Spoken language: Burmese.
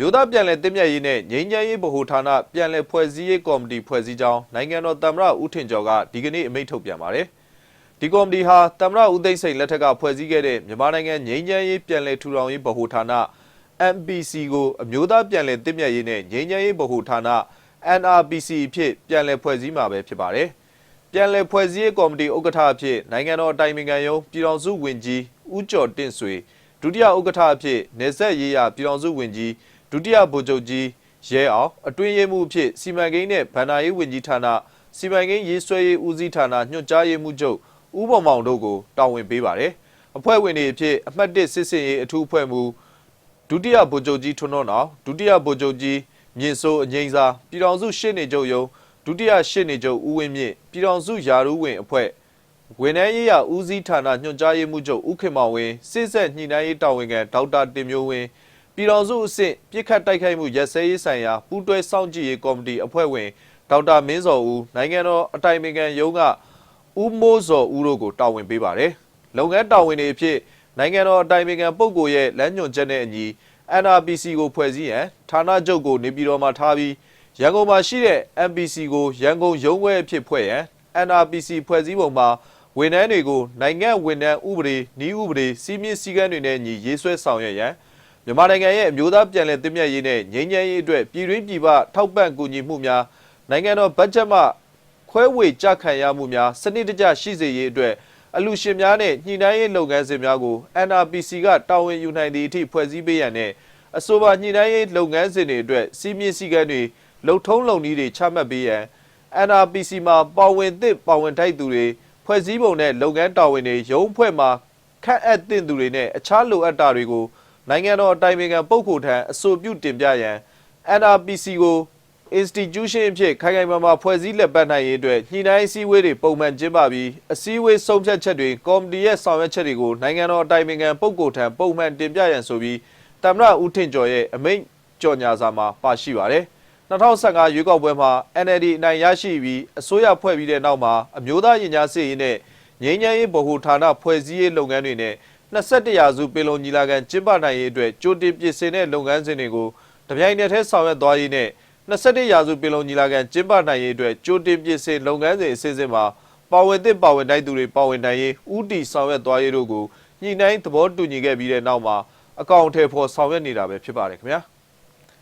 မြို့သားပြန်လည်တည်မြဲရေးနဲ့ငြိမ်းချမ်းရေးဗဟိုဌာနပြန်လည်ဖွဲ့စည်းရေးကော်မတီဖွဲ့စည်းကြောင်းနိုင်ငံတော်သမ္မတဦးထင်ကျော်ကဒီကနေ့အမိန့်ထုတ်ပြန်ပါတယ်။ဒီကော်မတီဟာသမ္မတဦးသိန်းစိန်လက်ထက်ကဖွဲ့စည်းခဲ့တဲ့မြန်မာနိုင်ငံငြိမ်းချမ်းရေးပြန်လည်ထူထောင်ရေးဗဟိုဌာန MPC ကိုအမျိုးသားပြန်လည်တည်မြဲရေးနဲ့ငြိမ်းချမ်းရေးဗဟိုဌာန NRPC အဖြစ်ပြန်လည်ဖွဲ့စည်းမှာပဲဖြစ်ပါတယ်။ပြန်လည်ဖွဲ့စည်းရေးကော်မတီဥက္ကဋ္ဌအဖြစ်နိုင်ငံတော်အတိုင်ပင်ခံရုံးပြည်တော်စုဝင်ကြီးဦးကျော်တင့်ဆွေဒုတိယဥက္ကဋ္ဌအဖြစ်နေဆက်ရေးရပြည်တော်စုဝင်ကြီး ဒုတိယဗိုလ်ချုပ်ကြီးရဲအောင်အတွင်းရေးမှူးအဖြစ်စီမံကိန်းနဲ့ဗန္ဒာရေးဝန်ကြီးဌာနစီမံကိန်းရေးဆွဲရေးဦးစီးဌာနညွှန်ကြားရေးမှူးချုပ်ဦးပေါ်မောင်တို့ကိုတာဝန်ပေးပါတယ်။အဖွဲ့ဝင်တွေအဖြစ်အမှတ်1စစ်စင်ရေးအထူးအဖွဲ့မှူးဒုတိယဗိုလ်ချုပ်ကြီးထွန်းထွန်းအောင်ဒုတိယဗိုလ်ချုပ်ကြီးမြင့်စိုးအငိမ့်စာပြည်တော်စုရှစ်နေချုပ်ယုံဒုတိယရှစ်နေချုပ်ဦးဝင်းမြင့်ပြည်တော်စုယာရုဝင်အဖွဲ့ဝန်ထမ်းရေးရာဦးစီးဌာနညွှန်ကြားရေးမှူးချုပ်ဦးခင်မောင်ဝင်းစစ်ဆက်ညှိနှိုင်းရေးတာဝန်ခံဒေါက်တာတင်မျိုးဝင်း ပြည်တော်စုအဆင့်ပြစ်ခတ်တိုက်ခိုက်မှုရက်စဲရေးဆိုင်ရာပူးတွဲစောင့်ကြည့်ရေးကော်မတီအဖွဲ့ဝင်ဒေါက်တာမင်းစောဦးနိုင်ငံတော်အတိုင်ပင်ခံရုံးကဦးမိုးစောဦးတို့ကိုတာဝန်ပေးပါတယ်လုပ်ငန်းတာဝန်တွေအဖြစ်နိုင်ငံတော်အတိုင်ပင်ခံပုဂ္ဂိုလ်ရဲ့လမ်းညွှန်ချက်နဲ့အညီ NRPC ကိုဖွဲ့စည်းရန်ဌာနချုပ်ကိုနေပြည်တော်မှာထားပြီးရန်ကုန်မှာရှိတဲ့ MPC ကိုရန်ကုန်ရုံးခွဲအဖြစ်ဖွဲ့ရန် NRPC ဖွဲ့စည်းပုံမှာဝန်ထမ်းတွေကိုနိုင်ငံဝန်ထမ်းဥပဒေနည်းဥပဒေစီမင်းစည်းကမ်းတွေနဲ့ညီရေးဆွဲဆောင်ရွက်ရန် မြန်မာနိုင်ငံရဲ့အမျိုးသားပြန်လည်တည်မြဲရေးနဲ့ငြိမ်းချမ်းရေးအတွက်ပြည်တွင်းပြည်ပထောက်ပံ့ကူညီမှုများနိုင်ငံတော်ဘတ်ဂျက်မှခွဲဝေကြခံရမှုများစနစ်တကျရှိစေရေးအတွက်အလူရှင်များနဲ့ညှိနှိုင်းရေးလုပ်ငန်းစဉ်များကို NRPC ကတာဝန်ယူနိုင်သည့်အထိဖွဲ့စည်းပေးရန်နဲ့အဆိုပါညှိနှိုင်းရေးလုပ်ငန်းစဉ်တွေအတွက်စီမင်းစည်းကမ်းတွေလှုပ်ထုံးလုံနည်းတွေချမှတ်ပေးရန် NRPC မှာပါဝင်သင့်ပါဝင်ထိုက်သူတွေဖွဲ့စည်းပုံနဲ့လုပ်ငန်းတာဝန်တွေရုံးဖွဲ့မှာခန့်အပ်သင့်သူတွေနဲ့အခြားလိုအပ်တာတွေကို နိုင်ငံတော်အတိုင်ပင်ခံပုဂ္ဂိုလ်ထံအဆိုပြုတင်ပြရန် NRPC ကို institution အဖြစ်ခိုင်ခိုင်မာမာဖွဲ့စည်းလက်ပတ်နိုင်ရေးအတွက်ညှိနှိုင်းအစည်းအဝေးတွေပုံမှန်ကျင်းပပြီးအစည်းအဝေးဆုံးဖြတ်ချက်တွေကော်မတီရဲ့ဆောင်ရွက်ချက်တွေကိုနိုင်ငံတော်အတိုင်ပင်ခံပုဂ္ဂိုလ်ထံပုံမှန်တင်ပြရန်ဆိုပြီးတမ္မရဦးထင်ကျော်ရဲ့အမိန့်ကြော်ညာစာမှာပါရှိပါတယ်။2015ရွေးကောက်ပွဲမှာ NLD အနိုင်ရရှိပြီးအစိုးရဖွဲ့ပြီးတဲ့နောက်မှာအမျိုးသားရင်ကြားစေ့ရေးနဲ့ငြိမ်းချမ်းရေးဗဟိုဌာနဖွဲ့စည်းရေးလုပ်ငန်းတွေနဲ့ 21ရာစုပင်လုံညီလာခံကျင်းပနိုင်ရေးအတွက်ကြိုတင်ပြင်ဆင်တဲ့လုပ်ငန်းစဉ်တွေကိုတပြိုင်နက်တည်းဆောင်ရွက်သွားရေးနဲ့21ရာစုပင်လုံညီလာခံကျင်းပနိုင်ရေးအတွက်ကြိုတင်ပြင်ဆင်လုပ်ငန်းစဉ်အစီအစဉ်မှာပါဝင်သင့်ပါဝင်တိုက်သူတွေပါဝင်နိုင်ရေးဥတီဆောင်ရွက်သွားရေးတို့ကိုညှိနှိုင်းသဘောတူညီခဲ့ပြီးတဲ့နောက်မှာအကောင့်အထည်ဖော်ဆောင်ရွက်နေတာပဲဖြစ်ပါတယ်ခင်ဗျာ။